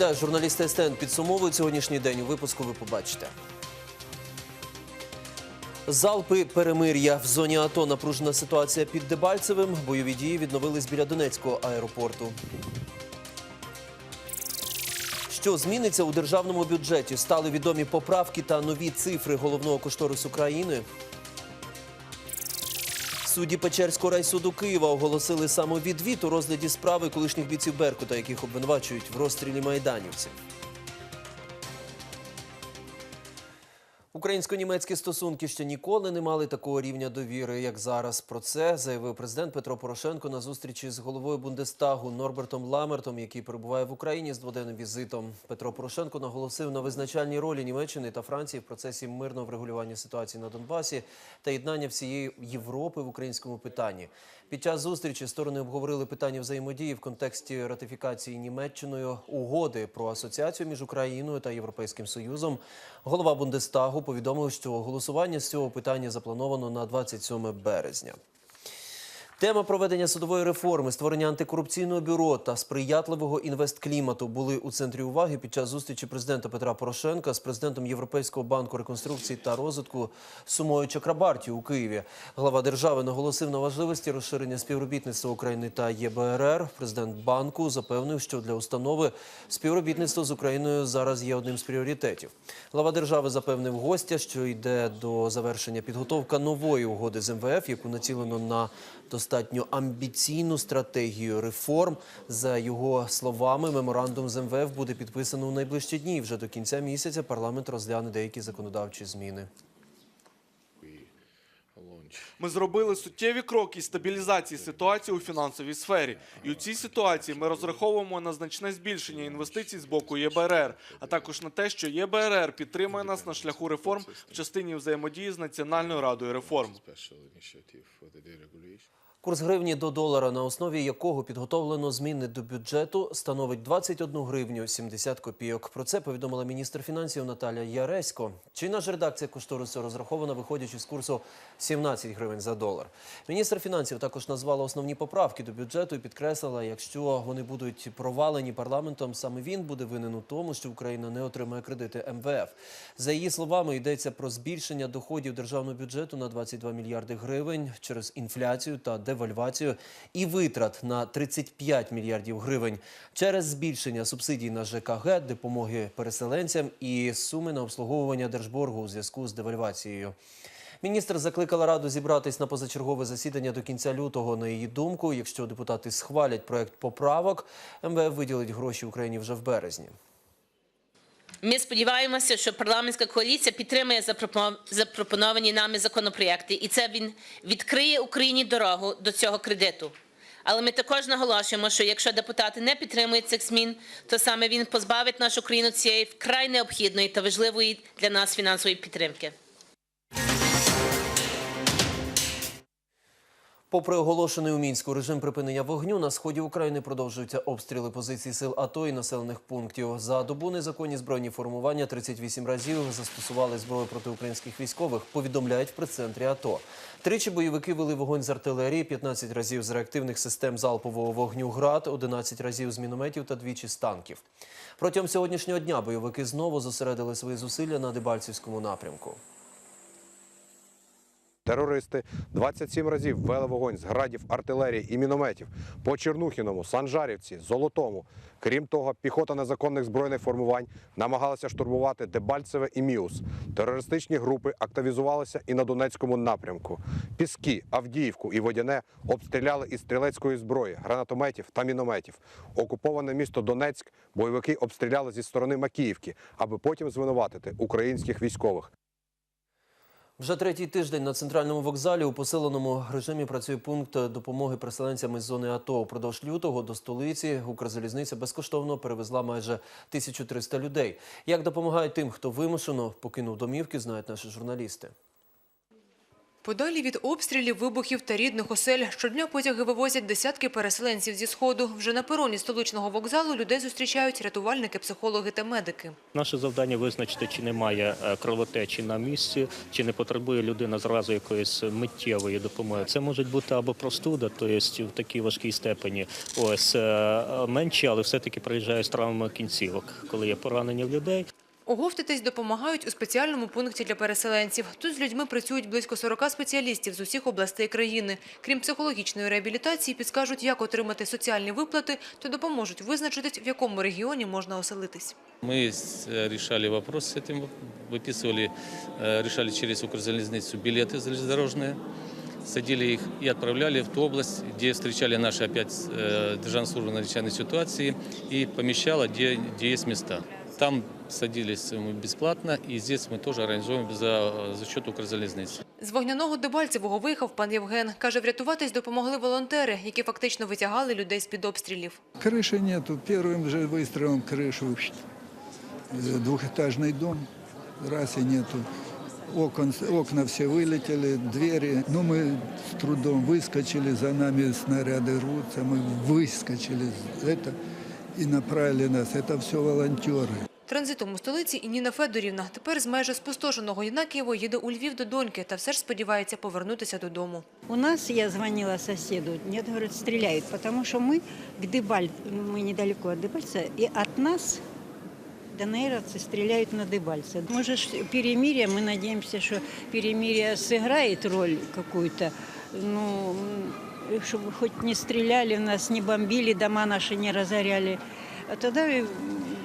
Вітаю, журналісти СТН підсумовують сьогоднішній день. У випуску ви побачите. Залпи перемир'я в зоні АТО напружена ситуація під Дебальцевим. Бойові дії відновились біля Донецького аеропорту. Що зміниться у державному бюджеті? Стали відомі поправки та нові цифри головного кошторису країни. Судді Печерського райсуду Києва оголосили самовідвід у розгляді справи колишніх бійців Беркута, яких обвинувачують в розстрілі майданівців. Українсько-німецькі стосунки ще ніколи не мали такого рівня довіри, як зараз. Про це заявив президент Петро Порошенко на зустрічі з головою Бундестагу Норбертом Ламертом, який перебуває в Україні з дводенним візитом. Петро Порошенко наголосив на визначальній ролі Німеччини та Франції в процесі мирного врегулювання ситуації на Донбасі та єднання всієї Європи в українському питанні. Під час зустрічі сторони обговорили питання взаємодії в контексті ратифікації Німеччиною угоди про асоціацію між Україною та Європейським Союзом. Голова Бундестагу повідомив, що голосування з цього питання заплановано на 27 березня. Тема проведення судової реформи, створення антикорупційного бюро та сприятливого інвестклімату були у центрі уваги під час зустрічі президента Петра Порошенка з президентом Європейського банку реконструкції та розвитку Сумою Чакрабарті у Києві. Глава держави наголосив на важливості розширення співробітництва України та ЄБРР. Президент банку запевнив, що для установи співробітництво з Україною зараз є одним з пріоритетів. Глава держави запевнив гостя, що йде до завершення підготовка нової угоди з МВФ, яку націлено на достатньо амбіційну стратегію реформ. За його словами, меморандум з МВФ буде підписано у найближчі дні. Вже до кінця місяця парламент розгляне деякі законодавчі зміни. Ми зробили суттєві кроки стабілізації ситуації у фінансовій сфері, і у цій ситуації ми розраховуємо на значне збільшення інвестицій з боку ЄБРР, а також на те, що ЄБРР підтримує нас на шляху реформ в частині взаємодії з Національною радою реформ. Курс гривні до долара, на основі якого підготовлено зміни до бюджету, становить 21 гривню 70 копійок. Про це повідомила міністр фінансів Наталія Яресько. Чинна ж редакція кошторису розрахована, виходячи з курсу 17 гривень за долар. Міністр фінансів також назвала основні поправки до бюджету і підкреслила, якщо вони будуть провалені парламентом, саме він буде винен у тому, що Україна не отримає кредити МВФ. За її словами, йдеться про збільшення доходів державного бюджету на 22 мільярди гривень через інфляцію та девальвацію і витрат на 35 мільярдів гривень через збільшення субсидій на ЖКГ, допомоги переселенцям і суми на обслуговування держборгу у зв'язку з девальвацією. Міністр закликала раду зібратись на позачергове засідання до кінця лютого. На її думку, якщо депутати схвалять проект поправок, МВФ виділить гроші Україні вже в березні. Ми сподіваємося, що парламентська коаліція підтримує запропо- запропоновані нами законопроекти, і це він відкриє Україні дорогу до цього кредиту. Але ми також наголошуємо, що якщо депутати не підтримують цих змін, то саме він позбавить нашу країну цієї вкрай необхідної та важливої для нас фінансової підтримки. Попри оголошений у мінську режим припинення вогню, на сході України продовжуються обстріли позицій сил АТО і населених пунктів. За добу незаконні збройні формування 38 разів застосували зброю проти українських військових. Повідомляють в прес-центрі АТО. Тричі бойовики вели вогонь з артилерії, 15 разів з реактивних систем залпового вогню ГРАД, 11 разів з мінометів та двічі з танків. Протягом сьогоднішнього дня бойовики знову зосередили свої зусилля на Дебальцівському напрямку. Терористи 27 разів вели вогонь з градів, артилерії і мінометів по Чернухіному, Санжарівці, Золотому. Крім того, піхота незаконних збройних формувань намагалася штурмувати Дебальцеве і Міус. Терористичні групи активізувалися і на Донецькому напрямку. Піски, Авдіївку і Водяне обстріляли із стрілецької зброї, гранатометів та мінометів. Окуповане місто Донецьк бойовики обстріляли зі сторони Макіївки, аби потім звинуватити українських військових. Вже третій тиждень на центральному вокзалі у посиленому режимі працює пункт допомоги переселенцям із зони АТО. Продовж лютого до столиці Укрзалізниця безкоштовно перевезла майже 1300 людей. Як допомагають тим, хто вимушено покинув домівки, знають наші журналісти. Подалі від обстрілів, вибухів та рідних осель щодня потяги вивозять десятки переселенців зі Сходу. Вже на пероні столичного вокзалу людей зустрічають рятувальники, психологи та медики. Наше завдання визначити, чи немає е, кровотечі на місці, чи не потребує людина зразу якоїсь миттєвої допомоги. Це може бути або простуда, тобто в такій важкій степені, ось е, менші, але все-таки приїжджає з травмами кінцівок, коли є поранення в людей. Оговтатись допомагають у спеціальному пункті для переселенців. Тут з людьми працюють близько 40 спеціалістів з усіх областей країни. Крім психологічної реабілітації, підскажуть, як отримати соціальні виплати, та допоможуть визначитись, в якому регіоні можна оселитись. Мы с- э, решали вопрос с этим, выписывали, э, решали через Укрзалезницу билеты железнодорожные, садили их и отправляли в ту область, где встречали наши опять э, Державная служба надзвичайной ситуации и помещала, где, где есть места. Там садились мы бесплатно, и здесь мы тоже организуем за, за счет Укрзалезницы. З вогняного Дебальцевого виїхав пан Євген. Каже, врятуватись допомогли волонтери, які фактично витягали людей з-під обстрілів. Крыши нету. Первым же выстрелом крышу. Э, Двухэтажный дом. Раз и нету. Окон, окна все вылетели, двери. Ну, мы с трудом выскочили, за нами снаряды рвутся. Мы выскочили из это и направили нас. Это все волонтеры. Транзитом у столиці і Ніна Федорівна. Тепер з майже спустошеного Єнакієво їде у Львів до доньки та все ж сподівається повернутися додому. У нас, я звонила соседу, нет, говорит, стреляют, потому что мы к Дебаль, мы недалеко от Дебальца, и от нас ДНРовцы стреляют на Дебальце. Может, ш- перемирие, мы надеемся, что перемирие сыграет роль какую-то, ну, м, чтобы хоть не стреляли в нас, не бомбили, дома наши не разоряли. А тогда,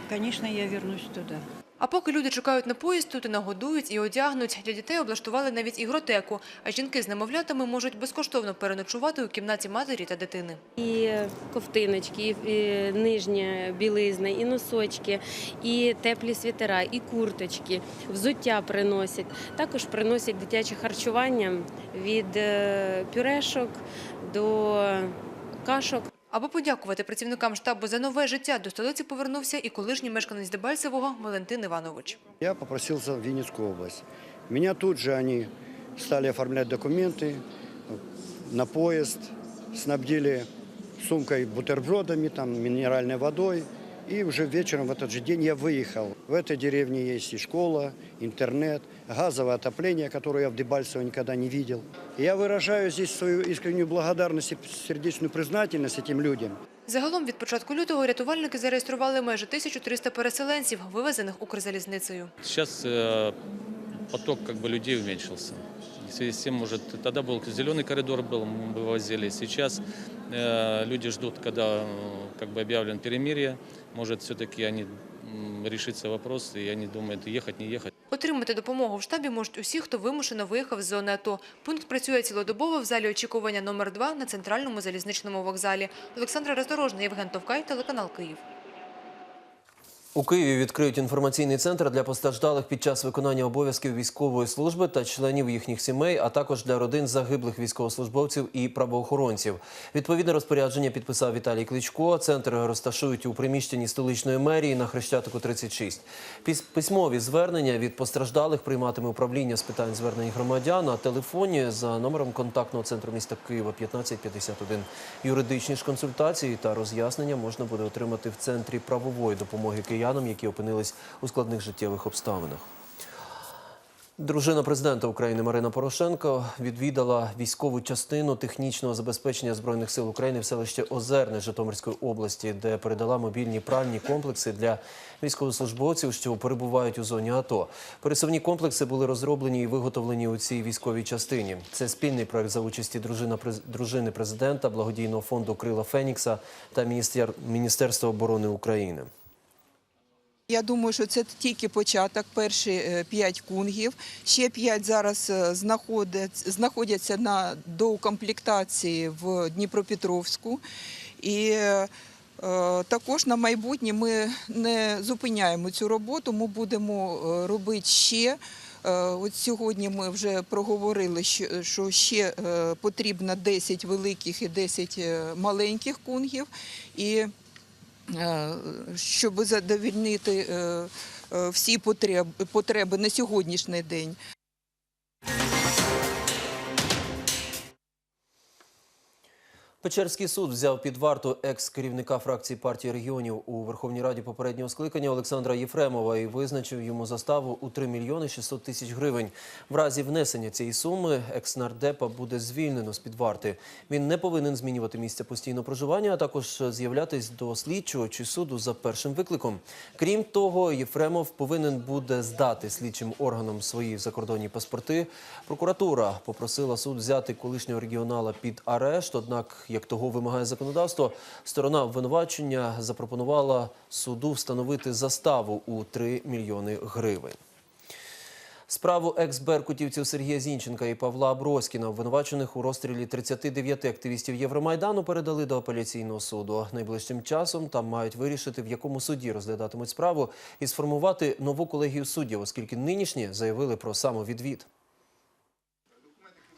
конечно, я вернусь туда. А поки люди чекають на поїзд, тут і нагодують, і одягнуть. Для дітей облаштували навіть ігротеку, а жінки з немовлятами можуть безкоштовно переночувати у кімнаті матері та дитини. І ковтиночки, і і нижня білизна, і носочки, і теплі світера, і курточки, взуття приносять. Також приносять дитяче харчування від е, пюрешок до кашок. Аби подякувати працівникам штабу за нове життя, до столиці повернувся і колишній мешканець Дебальцевого Валентин Іванович. Я попросився в Вінницьку область. Мене тут же вони стали оформляти документи на поїзд, снабдили сумкою бутербродами, там, мінеральною водой. И уже вечером в этот же день я выехал. В этой деревне есть и школа, интернет, газовое отопление, которое я в Дебальцево никогда не видел. И я выражаю здесь свою искреннюю благодарность и сердечную признательность этим людям. Загалом від початку лютого рятувальники зареєстрували майже 1300 переселенців, вивезених Укрзалізницею. Сейчас э, поток как бы людей уменьшился. В связи с тем, может, тогда был зеленый коридор, был, мы вывозили. Сейчас э, люди ждут, когда э, как бы объявлен перемирие. Может, все-таки вони решится вопрос, і вони думають, їхати, не їхати. Отримати допомогу в штабі можуть усі, хто вимушено виїхав з зони АТО. Пункт працює цілодобово в залі очікування номер 2 на центральному залізничному вокзалі. Олександра Роздорожна, Євген Товкай, телеканал Київ. У Києві відкриють інформаційний центр для постраждалих під час виконання обов'язків військової служби та членів їхніх сімей, а також для родин загиблих військовослужбовців і правоохоронців. Відповідне розпорядження підписав Віталій Кличко. Центр розташують у приміщенні столичної мерії на Хрещатику 36. Піс- Письмові звернення від постраждалих прийматиме управління з питань звернень громадян на телефоні за номером контактного центру міста Києва 1551. Юридичні ж консультації та роз'яснення можна буде отримати в центрі правової допомоги киянам, які опинились у складних життєвих обставинах. Дружина президента України Марина Порошенко відвідала військову частину технічного забезпечення збройних сил України в селищі Озерне Житомирської області, де передала мобільні пральні комплекси для військовослужбовців, що перебувають у зоні АТО. Пересувні комплекси були розроблені і виготовлені у цій військовій частині. Це спільний проект за участі дружина дружини президента, благодійного фонду Крила Фенікса та Міністерства оборони України. Я думаю, що це тільки початок, перші е, п'ять кунгів. Ще п'ять зараз е, знаходяться на доукомплектації в Дніпропетровську. І е, також на майбутнє ми не зупиняємо цю роботу, ми будемо робити ще. От сьогодні ми вже проговорили, що- ще потрібно 10 великих і 10 е, маленьких кунгів. І щоб задовільнити е, е, всі потреб- потреби на сьогоднішній день. Печерський суд взяв під варту екс-керівника фракції партії регіонів у Верховній Раді попереднього скликання Олександра Єфремова і визначив йому заставу у 3 мільйони 600 тисяч гривень. В разі внесення цієї суми екс-нардепа буде звільнено з під варти. Він не повинен змінювати місце постійного проживання, а також з'являтись до слідчого чи суду за першим викликом. Крім того, Єфремов повинен буде здати слідчим органам свої закордонні паспорти. Прокуратура попросила суд взяти колишнього регіонала під арешт. Однак, як того вимагає законодавство, сторона обвинувачення запропонувала суду встановити заставу у 3 мільйони гривень. Справу екс-беркутівців Сергія Зінченка і Павла Аброськіна, обвинувачених у розстрілі 39 активістів Євромайдану, передали до апеляційного суду. Найближчим часом там мають вирішити, в якому суді розглядатимуть справу, і сформувати нову колегію суддів, оскільки нинішні заявили про самовідвід.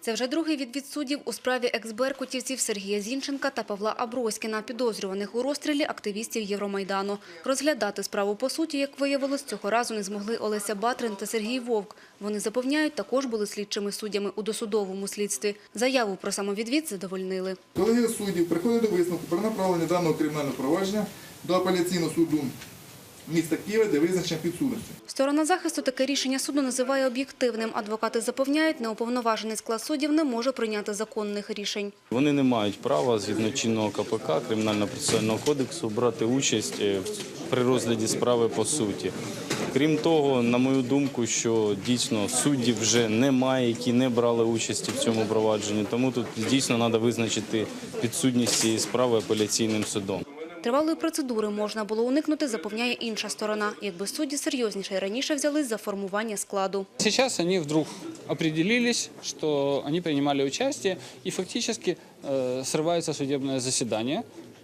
Це вже другий відвід суддів у справі екс-беркутівців Сергія Зінченка та Павла Аброськіна, підозрюваних у розстрілі активістів Євромайдану. Розглядати справу по суті, як виявилось, цього разу не змогли Олеся Батрин та Сергій Вовк. Вони запевняють, також були слідчими суддями у досудовому слідстві. Заяву про самовідвід задовольнили. Колегія суддів приходить до висновку про направлення даного кримінального провадження до апеляційного суду міста Києва для визначення підсудності. Сторона захисту таке рішення суду називає об'єктивним. Адвокати запевняють, неуповноважений склад суддів не може прийняти законних рішень. Вони не мають права згідно чинного КПК Кримінально-процесуального кодексу брати участь е, при розгляді справи по суті. Крім того, на мою думку, що дійсно суддів вже немає, які не брали участі в цьому провадженні. Тому тут дійсно треба визначити підсудність цієї справи апеляційним судом. Тривалої процедури можна було уникнути, запевняє інша сторона, якби судді серйозніше і раніше взялись за формування складу. Сейчас они вдруг определились, что они принимали участие, и фактически э, срывается судебное заседание.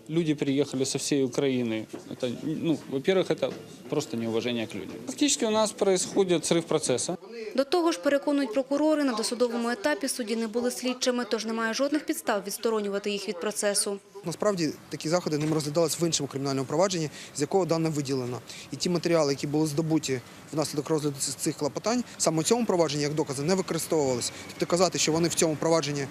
Люди приехали со всей Украины. Это, ну, во-первых, это просто неуважение к людям. Фактически у нас происходит срыв процесса. До того ж, переконують прокурори, на досудовому етапі судді не були слідчими, тож немає жодних підстав відсторонювати їх від процесу. Насправді такі заходи ним розглядались в іншому кримінальному провадженні, з якого дане виділено. І ті матеріали, які були здобуті внаслідок розгляду цих клопотань, саме у цьому провадженні як докази не використовувалися. Тобто казати, що вони в цьому провадженні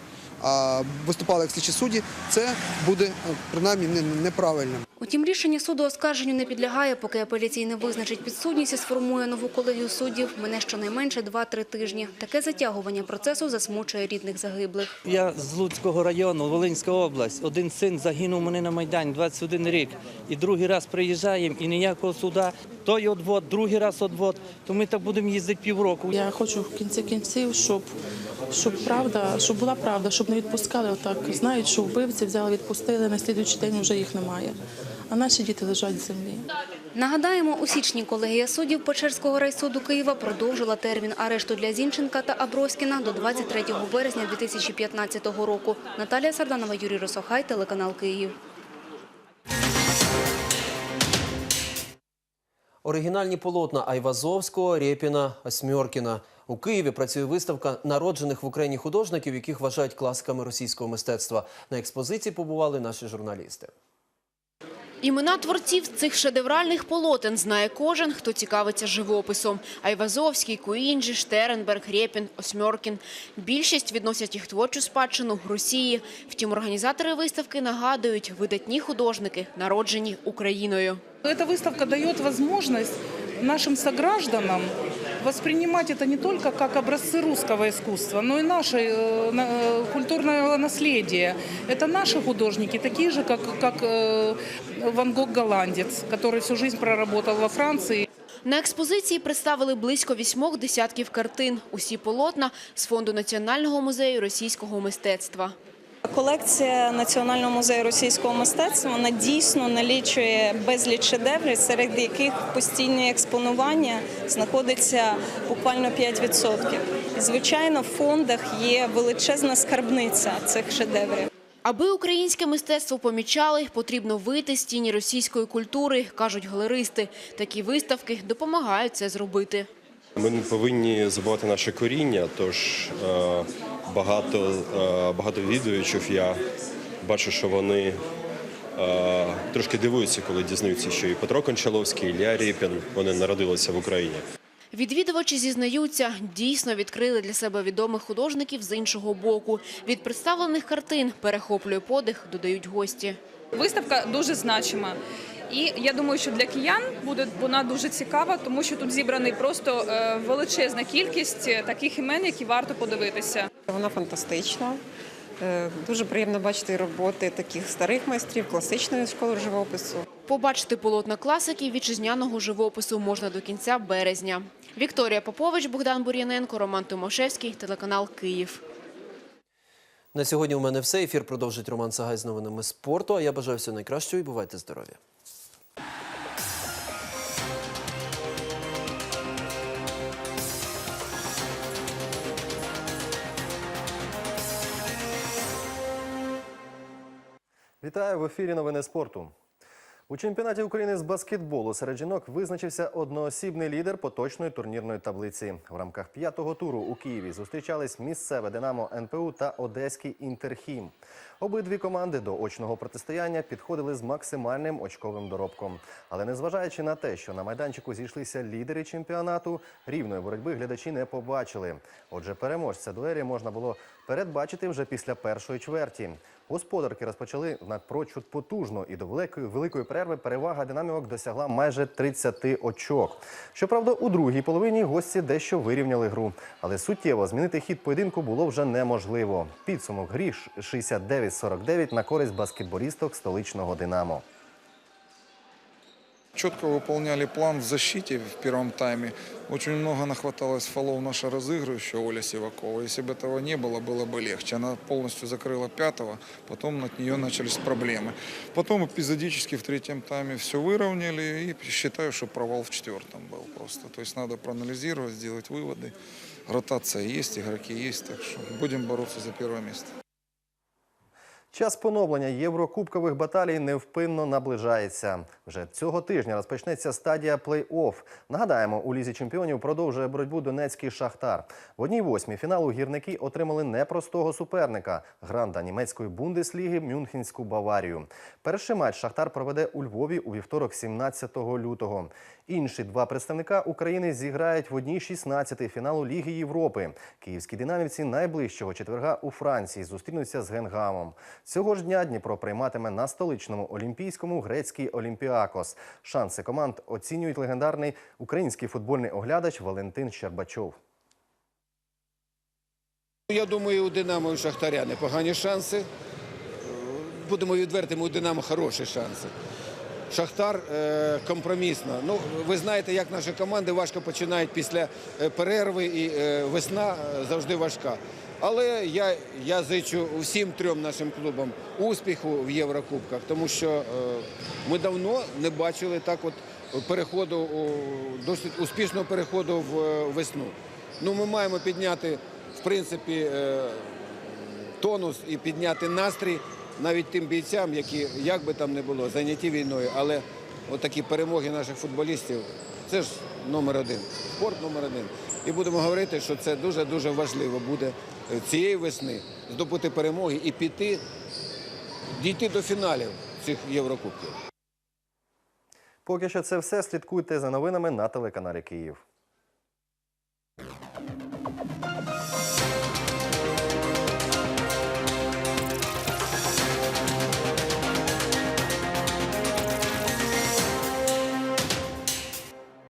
виступали як слідчі судді, це буде е, принаймні неправильним. Утім, рішення суду оскарженню не підлягає, поки апеляцій не визначить підсудність і сформує нову колегію суддів. Мене щонайменше 2-3 тижні. Таке затягування процесу засмучує рідних загиблих. Я з Луцького району, Волинська область. Один син загинув мене на Майдані 21 рік. І другий раз приїжджаємо, і ніякого суда. Той одвод, другий раз одвод. То ми так будемо їздити півроку. Я хочу в кінці кінців, щоб, щоб правда, щоб була правда, щоб не відпускали отак. Знають, що вбивці взяли, відпустили, на слідуючий день вже їх немає. А наші діти лежать в землі. Нагадаємо, у січні колегія суддів Печерського райсуду Києва продовжила термін арешту для Зінченка та Аброськіна до 23 березня 2015 року. Наталія Сарданова, Юрій Росохай, телеканал Київ. Оригінальні полотна Айвазовського, Рєпіна, Осьмьоркіна. У Києві працює виставка народжених в Україні художників, яких вважають класиками російського мистецтва. На експозиції побували наші журналісти. Імена творців цих шедевральних полотен знає кожен, хто цікавиться живописом. Айвазовський, Куінджі, Штернберг, Рєпін, Осьмьоркін. Більшість відносять їх творчу спадщину Росії. Втім, організатори виставки нагадують, видатні художники, народжені Україною. Эта выставка дает возможность нашим согражданам воспринимать это не только как образцы русского искусства, но и наше э, на- э, культурное наследие. Это наши художники, такие же, как, как э, Ван Гог голландец, который всю жизнь проработал во Франции. На експозиції представили близько вісьмох десятків картин. Усі полотна з фонду Національного музею російського мистецтва. Колекція Національного музею російського мистецтва вона дійсно налічує безліч шедеврів, серед яких постійне експонування знаходиться буквально 5%. І, звичайно, в фондах є величезна скарбниця цих шедеврів. Аби українське мистецтво помічали, потрібно вийти з тіні російської культури, кажуть галеристи. Такі виставки допомагають це зробити. Ми не повинні забувати наше коріння, тож е, багато, е, багато відвідувачів я бачу, що вони е, трошки дивуються, коли дізнаються, що і Петро Кончаловський, і Ілля Рєпін, вони народилися в Україні. Відвідувачі зізнаються, дійсно відкрили для себе відомих художників з іншого боку. Від представлених картин перехоплює подих, додають гості. Виставка дуже значима. І я думаю, що для киян буде вона дуже цікава, тому що тут зібраний просто е, величезна кількість е, таких імен, які варто подивитися. Вона фантастична. Е, Дуже приємно бачити роботи таких старих майстрів, класичної школи живопису. Побачити полотна класиків вітчизняного живопису можна до кінця березня. Вікторія Попович, Богдан Бур'яненко, Роман Тимошевський, телеканал Київ. На сьогодні у мене все. Ефір продовжить Роман Сагай з новинами спорту. А я бажаю всього найкращого і бувайте здорові. Вітаю в ефірі новини спорту. У чемпіонаті України з баскетболу серед жінок визначився одноосібний лідер поточної турнірної таблиці. В рамках п'ятого туру у Києві зустрічались місцеве Динамо НПУ та Одеський Інтерхім. Обидві команди до очного протистояння підходили з максимальним очковим доробком. Але незважаючи на те, що на майданчику зійшлися лідери чемпіонату, рівної боротьби глядачі не побачили. Отже, переможця дуелі можна було передбачити вже після першої чверті. Господарки розпочали напрочуд потужно і до великої великої перерви перевага динамівок досягла майже 30 очок. Щоправда, у другій половині гості дещо вирівняли гру, але суттєво змінити хід поєдинку було вже неможливо. Підсумок грі 69-49 на користь баскетболісток столичного Динамо. Четко выполняли план в защите в первом тайме. Очень много нахваталось фолов наша разыгрывающая Оля Сивакова. Если бы этого не было, было бы легче. Она полностью закрыла пятого, потом от нее начались проблемы. Потом эпизодически в третьем тайме все выровняли и считаю, что провал в четвертом был просто. То есть надо проанализировать, сделать выводы. Ротация есть, игроки есть, так что будем бороться за первое место. Час поновлення єврокубкових баталій невпинно наближається. Вже цього тижня розпочнеться стадія плей-офф. Нагадаємо, у лізі чемпіонів продовжує боротьбу Донецький Шахтар. В одній восьмій фіналу гірники отримали непростого суперника гранда німецької бундесліги Мюнхенську Баварію. Перший матч Шахтар проведе у Львові у вівторок, 17 лютого. Інші два представника України зіграють в одній 16 фіналу Ліги Європи. Київські динамівці найближчого четверга у Франції зустрінуться з Генгамом. Цього ж дня Дніпро прийматиме на столичному олімпійському грецький Олімпіакос. Шанси команд оцінюють легендарний український футбольний оглядач Валентин Щербачов. Я думаю, у Динамо і Шахтаря непогані шанси. Будемо відвертими, у Динамо хороші шанси. Шахтар е, компромісно. Ну, ви знаєте, як наші команди важко починають після е, перерви, і е, весна завжди важка. Але я, я зичу всім трьом нашим клубам успіху в Єврокубках, тому що ми давно не бачили так от переходу, досить успішного переходу в весну. Ну, ми маємо підняти, в принципі, тонус і підняти настрій навіть тим бійцям, які, як би там не було, зайняті війною, але отакі перемоги наших футболістів це ж номер один. Спорт номер один. І будемо говорити, що це дуже-дуже важливо буде е, цієї весни здобути перемоги і піти, дійти до фіналів цих Єврокубків. Поки що це все. Слідкуйте за новинами на телеканалі Київ.